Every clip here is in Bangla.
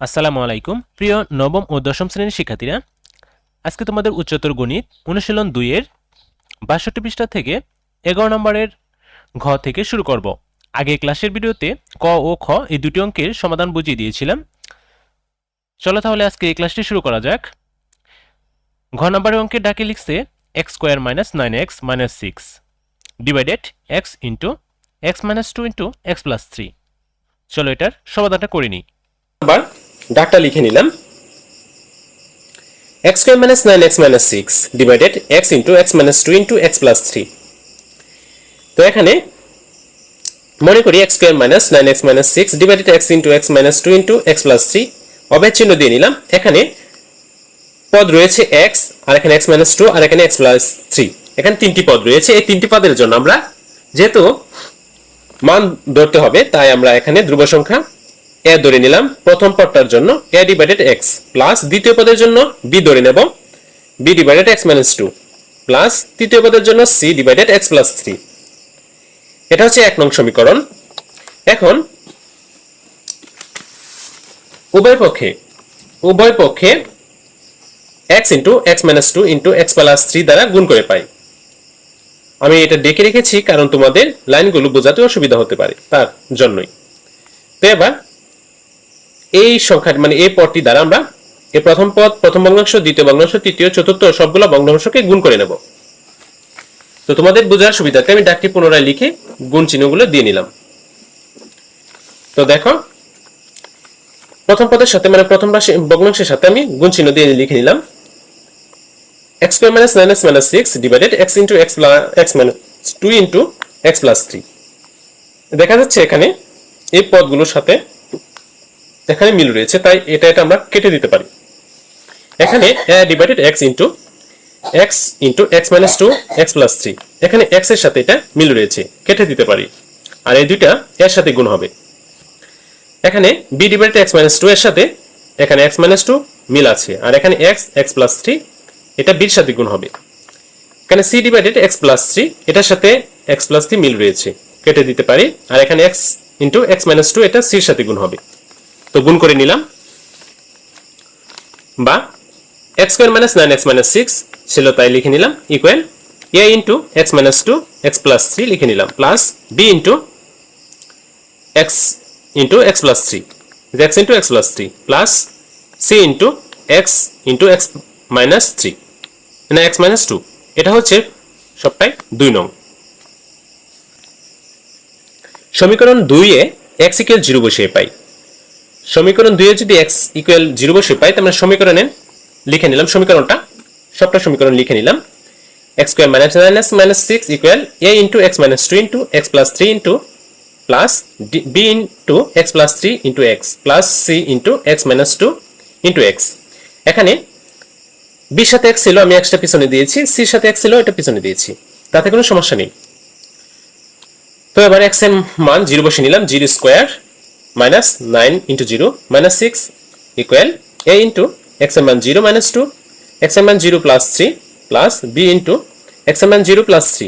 আসসালামু আলাইকুম। প্রিয় নবম ও দশম শ্রেণির শিক্ষার্থীরা, আজকে তোমাদের উচ্চতর গণিত অনুশীলন দুইয়ের বাষট্টি পৃষ্ঠা থেকে এগারো নম্বরের ঘ থেকে শুরু করব। আগে ক্লাসের ভিডিওতে ক ও খ এই দুটি অঙ্কের সমাধান বুঝিয়ে দিয়েছিলাম। চলো তাহলে আজকে এই ক্লাসটি শুরু করা যাক। ঘ নম্বরের অঙ্কের ডাকে লিখছে x square minus nine x minus six divided x into x minus two into x plus three. চলো এটার সমাধানটা করে নিই। আবার ডাকটা লিখে নিলাম। X square minus nine x minus six divided x into x minus two into x plus three তো এখানে মনে করি x square minus nine x minus six divided x into x minus two into x plus three চিহ্ন দিয়ে নিলাম। এখানে পদ রয়েছে এক্স আর এখানে এক্স মাইনাস টু আর এখানে এক্স প্লাস থ্রি এখানে তিনটি পদ রয়েছে। এই তিনটি পদের জন্য আমরা যেহেতু মান ধরতে হবে, তাই আমরা এখানে ধ্রুব সংখ্যা এ ধরে নিলাম। প্রথম পদটার জন্য এ ডিভাইডেড এক্স প্লাস দ্বিতীয় পদের জন্য বি ধরে নেব। B divided x minus two plus তৃতীয় পদের জন্য C divided x plus three এটা হচ্ছে এক নং সমীকরণ। এখন, উভয় পক্ষে উভয় পক্ষে x into x minus two into x plus three দ্বারা গুণ করে পাই। আমি এটা ডেকে রেখেছি কারণ তোমাদের লাইনগুলো বোঝাতে অসুবিধা হতে পারে তার জন্যই। তো এবার এই সংখ্যা মানে এই পদটি দ্বারা আমরা এই প্রথম পদ, প্রথম ভগ্নাংশ দ্বিতীয় ভগ্নাংশ তৃতীয়, চতুর্থ সবগুলো ভগ্নাংশকে গুণ করে নেব। তো তোমাদের বোঝার সুবিধাতে আমি ডাকটি পুনরায় লিখে গুণ চিহ্নগুলো দিয়ে নিলাম। তো দেখো, প্রথম পদের সাথে মানে প্রথম রাশি ভগ্নাংশের সাথে আমি গুণ চিহ্ন দিয়ে লিখে নিলাম। X square minus 9x minus 6 divided x into x plus x minus 2 into x plus 3 দেখা যাচ্ছে এখানে এই পদগুলোর সাথে এখানে মিল রয়েছে তাই এটা এটা আমরা কেটে দিতে পারি এখানে divided x into x into x minus 2 x plus 3 এখানে x এর সাথে এটা মিল রয়েছে কেটে দিতে পারি আর এই দুইটা এর সাথে গুণ হবে এখানে b divided x minus 2 এর সাথে এখানে x minus 2 মিল আছে আর এখানে x x plus 3 এটা বির সাথে গুণ হবে। এখানে C divided x plus three এটার সাথে এক্স প্লাস থ্রি মিল রয়েছে। কেটে দিতে পারি। আর এখানে x into x minus two এটা সির সাথে গুণ হবে। তো গুণ করে নিলাম। বা x square minus nine x minus six ছিল তাই লিখে নিলাম equal A into x minus two x plus three লিখে নিলাম plus B into x into x plus three x into x plus three plus C into x into x minus three না এক্স মাইনাস টু এটা হচ্ছে সবটাই দুই নং। সমীকরণ দুইয়ে এক্স ইকুয়াল জিরো বসিয়ে পাই। সমীকরণ দুইয়ে যদি এক্স ইকুয়াল জিরো বসিয়ে পাই, তাহলে সমীকরণে লিখে নিলাম, সমীকরণটা, সবটা সমীকরণ লিখে নিলাম। X square minus nine x minus six equal A into x minus two into x plus three into plus B into x plus three into x plus C into x minus two into x এখানে বির সাথে এক ছিল, আমি এক্সটা পিছনে দিয়েছি সির সাথে এক ছিল, এটা পিছনে দিয়েছি। তাতে কোনো সমস্যা নেই। তো এবার এক্সের মান জিরো বসে নিলাম, zero square minus nine into zero minus six equal A into এক্সের মান জিরো মাইনাস টু এক্সের মান zero plus three plus B into এক্সের মান জিরো প্লাস থ্রি।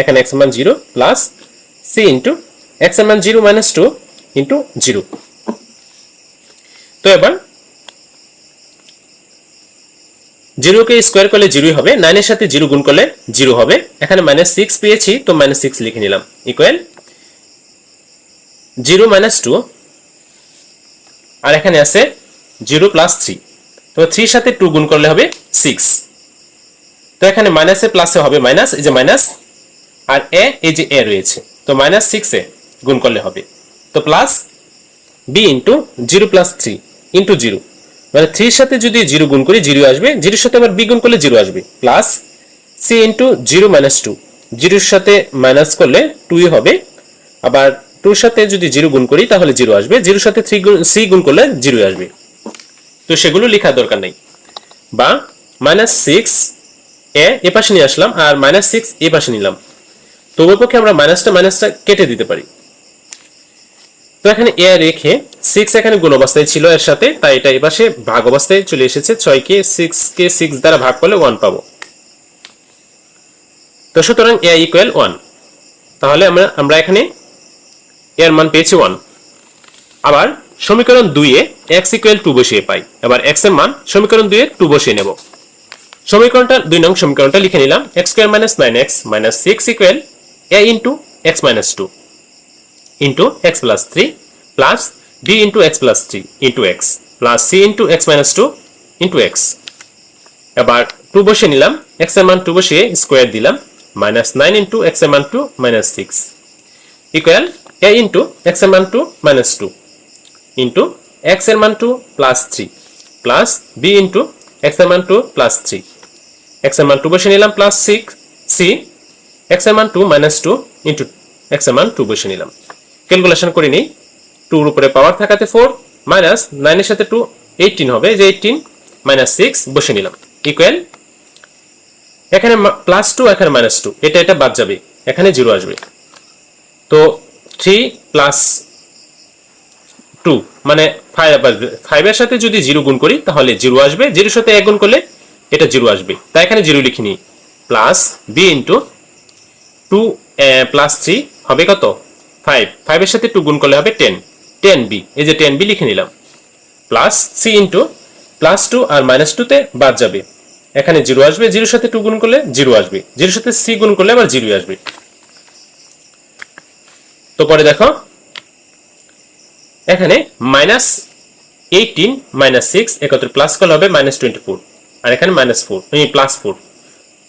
এখানে এক্সের মান জিরো প্লাস সি ইন্টু এক্সের মান zero minus two into zero. তো এবার জিরোকে স্কোয়ার করলে জিরোই হবে নাইনের সাথে জিরো গুণ করলে জিরো হবে। এখানে মাইনাস সিক্স পেয়েছি, তো মাইনাস সিক্স লিখে নিলাম। ইকুয়াল জিরো মাইনাস টু আর এখানে আছে জিরো প্লাস থ্রি তো থ্রির সাথে টু গুণ করলে হবে সিক্স তো এখানে মাইনাসে প্লাসে হবে মাইনাস এই যে মাইনাস আর এ এই যে এ রয়েছে, তো মাইনাস সিক্সে গুণ করলে হবে। তো plus B into zero plus three into zero মানে থ্রির সাথে যদি জিরো গুণ করি জিরো আসবে। জিরোর সাথে আবার বি গুণ করলে জিরো আসবে। Plus C into zero minus two জিরোর সাথে মাইনাস করলে টুই হবে। আবার টুর সাথে যদি জিরো গুণ করি, তাহলে জিরো আসবে। জিরোর সাথে থ্রি গুণ সি গুণ করলে জিরো আসবে। তো সেগুলো লেখার দরকার নেই। বা মাইনাস সিক্স এ এ পাশে নিয়ে আসলাম আর মাইনাস সিক্স এ পাশে নিলাম। তো ওই পক্ষে আমরা মাইনাসটা মাইনাসটা কেটে দিতে পারি। তো এখানে এ রেখে সিক্স এখানে গুণ অবস্থায় ছিল এর সাথে, তাই এটা এপাশে ভাগ অবস্থায় চলে এসেছে। ছয় কে সিক্স কে সিক্স দ্বারা ভাগ করলে ওয়ান পাবো। তো সুতরাং এ ইকুয়াল ওয়ান তাহলে আমরা আমরা এখানে এর মান পেয়েছি ওয়ান আবার সমীকরণ দুইয়ে এক্স ইকুয়াল টু বসিয়ে পাই। এবার এক্সের মান সমীকরণ দুইয়ে টু বসিয়ে নেব। সমীকরণটা, দুই নং সমীকরণটা লিখে নিলাম। X square minus nine X minus six equal A into X minus two into X plus three plus B into X plus three into X plus C into X minus two into X এবার টু বসিয়ে নিলাম এক্সের মান টু বসিয়ে স্কোয়ার দিলাম মাইনাস নাইন ইন্টু এক্সের মান two minus six equal A into এক্সের মান টু মাইনাস টু ইন্টু এক্সের মান two plus three plus B into এক্সের মান টু প্লাস থ্রি এক্সের মান টু বসে নিলাম প্লাস সিক্স সি এক্সের মান টু মাইনাস টু ইন্টু এক্সের মান টু বসে নিলাম। ক্যালকুলেশন করে নিই টুর উপরে পাওয়ার থাকাতে ফোর মাইনাস নাইনের সাথে টু এইটিন হবে। যে এইটিন মাইনাস সিক্স বসে নিলাম। ইকুয়াল এখানে প্লাস টু এখানে মাইনাস টু এটা এটা বাদ যাবে। এখানে জিরো আসবে। তো থ্রি প্লাস টু মানে ফাইভ ফাইভের সাথে যদি জিরো গুণ করি, তাহলে জিরো আসবে। জিরোর সাথে এক গুণ করলে এটা জিরো আসবে। তাই এখানে জিরো লিখিনি। Plus B into two plus three হবে কত? ফাইভ ফাইভের সাথে টু গুণ করলে হবে টেন টেন বি। এই যে টেন বি লিখে নিলাম। Plus C into, plus two আর মাইনাস টুতে বাদ যাবে। এখানে জিরো আসবে, জিরোর সাথে টু গুণ করলে জিরো আসবে। জিরোর সাথে সি গুণ করলে আবার জিরো আসবে। তো পরে দেখো, এখানে মাইনাস এইটিন, মাইনাস সিক্স একত্রে প্লাস করলে হবে মাইনাস টোয়েন্টি ফোর আর এখানে minus four plus four.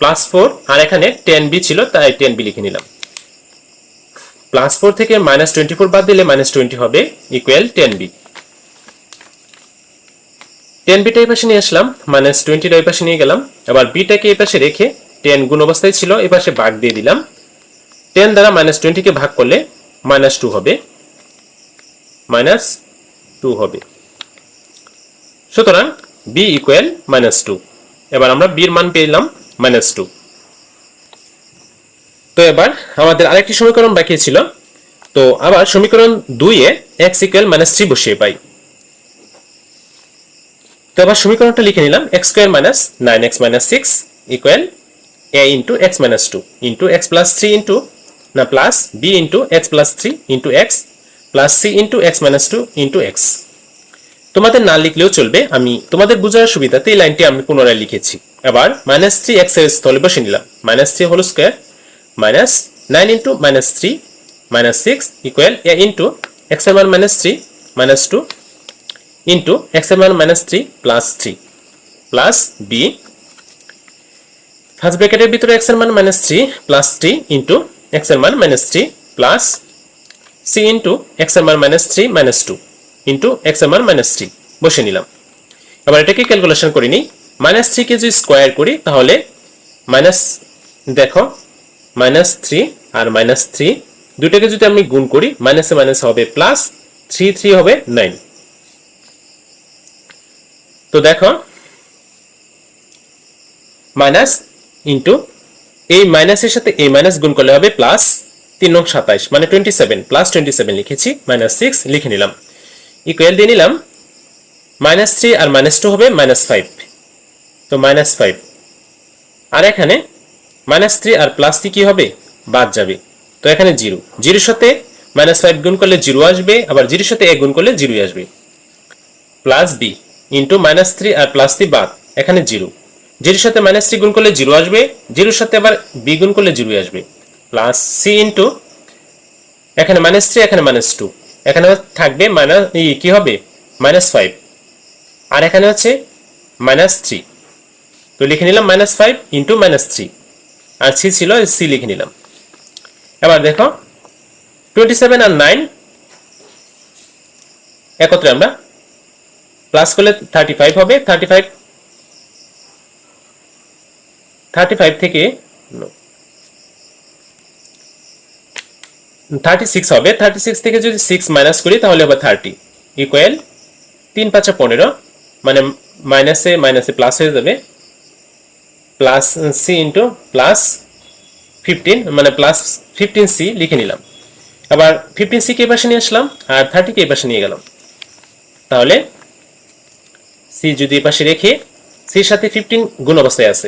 Plus four, আর এখানে টেন বি ছিল, তাই টেন বি লিখে নিলাম। প্লাস ফোর থেকে মাইনাস টোয়েন্টি ফোর বাদ দিলে মাইনাস টোয়েন্টি হবে ইকুয়াল টেন বি টেন বিটা এই পাশে নিয়ে আসলাম মাইনাস টোয়েন্টিটা এই পাশে নিয়ে গেলাম, এবার বিটাকে এই পাশে রেখে টেন গুণ অবস্থায় ছিল, এই পাশে ভাগ দিয়ে দিলাম। টেন দ্বারা মাইনাস টোয়েন্টিকে ভাগ করলে মাইনাস টু হবে। মাইনাস টু হবে। সুতরাং বি ইকুয়াল মাইনাস টু এবার আমরা বির মান পেলাম মাইনাস টু তো এবার আমাদের আরেকটি সমীকরণ বাকি ছিল। তো আবার সমীকরণ দুইয়ে এক্স ইকুয়াল মাইনাস থ্রি বসিয়ে পাই। তো এবার সমীকরণটা লিখে নিলাম X square minus nine X minus six equal A into X minus two into X plus three into না plus B into X plus three into X plus C into X minus two into X তোমাদের না লিখলেও চলবে, আমি তোমাদের বোঝার সুবিধাতে এই লাইনটি আমি পুনরায় লিখেছি। এবার মাইনাস থ্রি এক্সের স্থলে বসে নিলাম। Minus three whole square minus nine into minus three minus six equal A into এক্সের মান minus three minus two into এক্সের মান minus three plus three plus B first ব্র্যাকেটের ভিতরে এক্সের মান minus three plus three into এক্সের মান minus three plus C into এক্সের মান minus three minus two into এক্সের মান মাইনাস থ্রি বসে নিলাম। এবার এটাকে ক্যালকুলেশন করে নিই মাইনাস থ্রিকে যদি স্কোয়ার করি, তাহলে মাইনাস দেখো মাইনাস থ্রি আর মাইনাস থ্রি দুটাকে যদি আমি গুণ করি মাইনাসে মাইনাস হবে প্লাস থ্রি থ্রি হবে নাইন তো দেখো মাইনাস ইন্টু এই মাইনাসের সাথে এই মাইনাস গুণ করলে হবে প্লাস তিন নং সাতাইশ মানে twenty seven plus twenty seven লিখেছি মাইনাস সিক্স লিখে নিলাম। ইকুয়াল দিয়ে নিলাম মাইনাস থ্রি আর মাইনাস টু হবে মাইনাস ফাইভ তো মাইনাস ফাইভ আর এখানে মাইনাস থ্রি আর প্লাস থ্রি কি হবে? বাদ যাবে। তো এখানে জিরো। জিরোর সাথে মাইনাস ফাইভ গুণ করলে জিরো আসবে, আবার জিরোর সাথে এক গুণ করলে জিরোই আসবে। Plus B into minus three আর প্লাস থ্রি বাদ, এখানে জিরো। জিরোর সাথে মাইনাস থ্রি গুণ করলে জিরো আসবে, জিরোর সাথে আবার বি গুণ করলে জিরো আসবে। প্লাস সি ইন্টু এখানে মাইনাস থ্রি, এখানে মাইনাস টু। এখানে থাকবে মাইনাস কি হবে? Minus five. আর এখানে হচ্ছে মাইনাস থ্রি। তো লিখে নিলাম minus five into minus three. আর সি ছিল, সি লিখে নিলাম। এবার দেখো টোয়েন্টি সেভেন আর নাইন একত্রে আমরা প্লাস করলে থার্টি ফাইভ হবে। থার্টি ফাইভ থার্টি ফাইভ থেকে থার্টি সিক্স হবে। থার্টি সিক্স থেকে যদি সিক্স মাইনাস করি, তাহলে হবে থার্টি ইকুয়াল তিন পাঁচা পনেরো মানে মাইনাসে মাইনাসে প্লাস হয়ে যাবে। Plus C into plus fifteen মানে প্লাস ফিফটিন সি লিখে নিলাম। আবার ফিফটিন সি কে পাশে নিয়ে আসলাম, আর থার্টি কে পাশে নিয়ে গেলাম। তাহলে সি যদি এ পাশে রেখে সির সাথে ফিফটিন গুণ অবস্থায় আছে,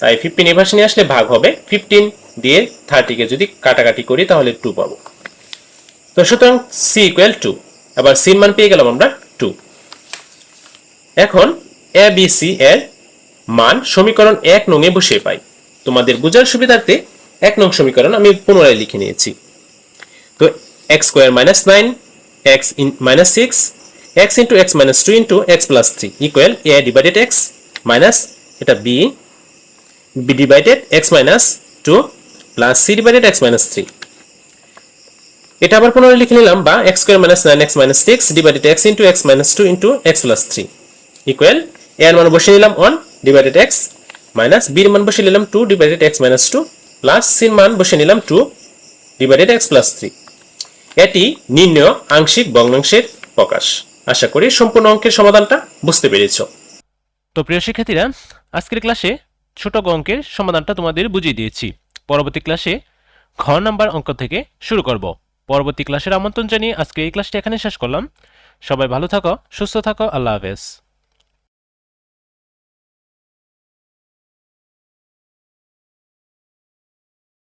তাই ফিফটিন এ পাশে নিয়ে আসলে ভাগ হবে ফিফটিন দিয়ে থার্টিকে যদি কাটাকাটি করি, তাহলে টু পাবো। তো সুতরাং সি ইকুয়াল টু এবার সির মান পেয়ে গেলাম আমরা টু এখন এ বি সি এর মান সমীকরণ এক নঙে বসিয়ে পাই। তোমাদের বোঝার সুবিধার্থে এক নং সমীকরণ আমি পুনরায় লিখে নিয়েছি। তো X square minus nine X in minus six X into X minus two into X plus three equal A divided X minus এটা B B divided X minus two plus C divided X minus three এটা আবার পুনরায় লিখে নিলাম বা X square minus nine X minus six divided X into X minus two into X plus three equal A এর মান বসিয়ে নিলাম ওয়ান ডিভাইডেড এক্স মাইনাস বির মান বসিয়ে নিলাম two divided X minus two plus সির মান বসিয়ে নিলাম two divided X plus three এটি নির্ণয় আংশিক ভগ্নাংশের প্রকাশ। আশা করি সম্পূর্ণ অঙ্কের সমাধানটা বুঝতে পেরেছ। তো প্রিয় শিক্ষার্থীরা, আজকের ক্লাসে ছোট অঙ্কের সমাধানটা তোমাদের বুঝিয়ে দিয়েছি। পরবর্তী ক্লাসে ঘ নাম্বার অঙ্ক থেকে শুরু করব। পরবর্তী ক্লাসের আমন্ত্রণ জানিয়ে আজকে এই ক্লাসটি এখানে শেষ করলাম। সবাই ভালো থাকো, সুস্থ থাকো, আল্লাহ হাফেজ।